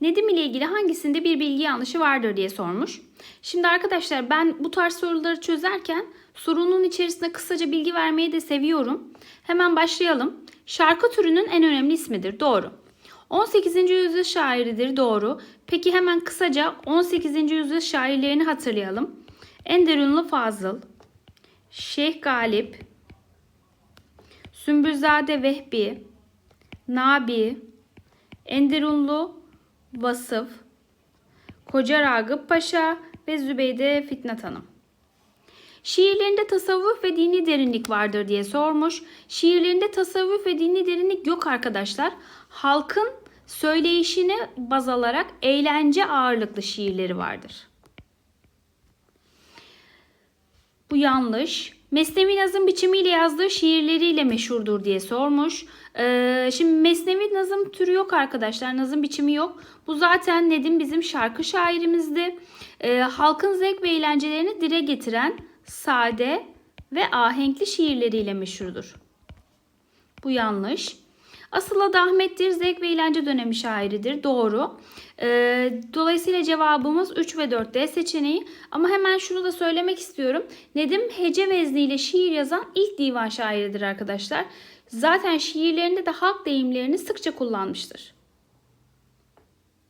Nedim ile ilgili hangisinde bir bilgi yanlışı vardır diye sormuş. Şimdi arkadaşlar ben bu tarz soruları çözerken sorunun içerisinde kısaca bilgi vermeyi de seviyorum. Hemen başlayalım. Şarkı türünün en önemli ismidir. Doğru. 18. yüzyıl şairidir. Doğru. Peki hemen kısaca 18. yüzyıl şairlerini hatırlayalım. Enderunlu Fazıl, Şeyh Galip, Sümbülzade Vehbi, Nabi, Enderunlu Vasıf, Koca Ragıp Paşa ve Zübeyde Fitnat Hanım. Şiirlerinde tasavvuf ve dini derinlik vardır diye sormuş. Şiirlerinde tasavvuf ve dini derinlik yok arkadaşlar. Halkın söyleyişini baz alarak eğlence ağırlıklı şiirleri vardır. Bu yanlış. Mesnevi nazım biçimiyle yazdığı şiirleriyle meşhurdur diye sormuş. Ee, şimdi Mesnevi nazım türü yok arkadaşlar. Nazım biçimi yok. Bu zaten Nedim bizim şarkı şairimizdi. Ee, halkın zevk ve eğlencelerini dile getiren sade ve ahenkli şiirleriyle meşhurdur. Bu yanlış. Asıl adı Ahmet'tir. Zevk ve eğlence dönemi şairidir. Doğru. Ee, dolayısıyla cevabımız 3 ve 4 D seçeneği. Ama hemen şunu da söylemek istiyorum. Nedim hece vezniyle şiir yazan ilk divan şairidir arkadaşlar. Zaten şiirlerinde de halk deyimlerini sıkça kullanmıştır.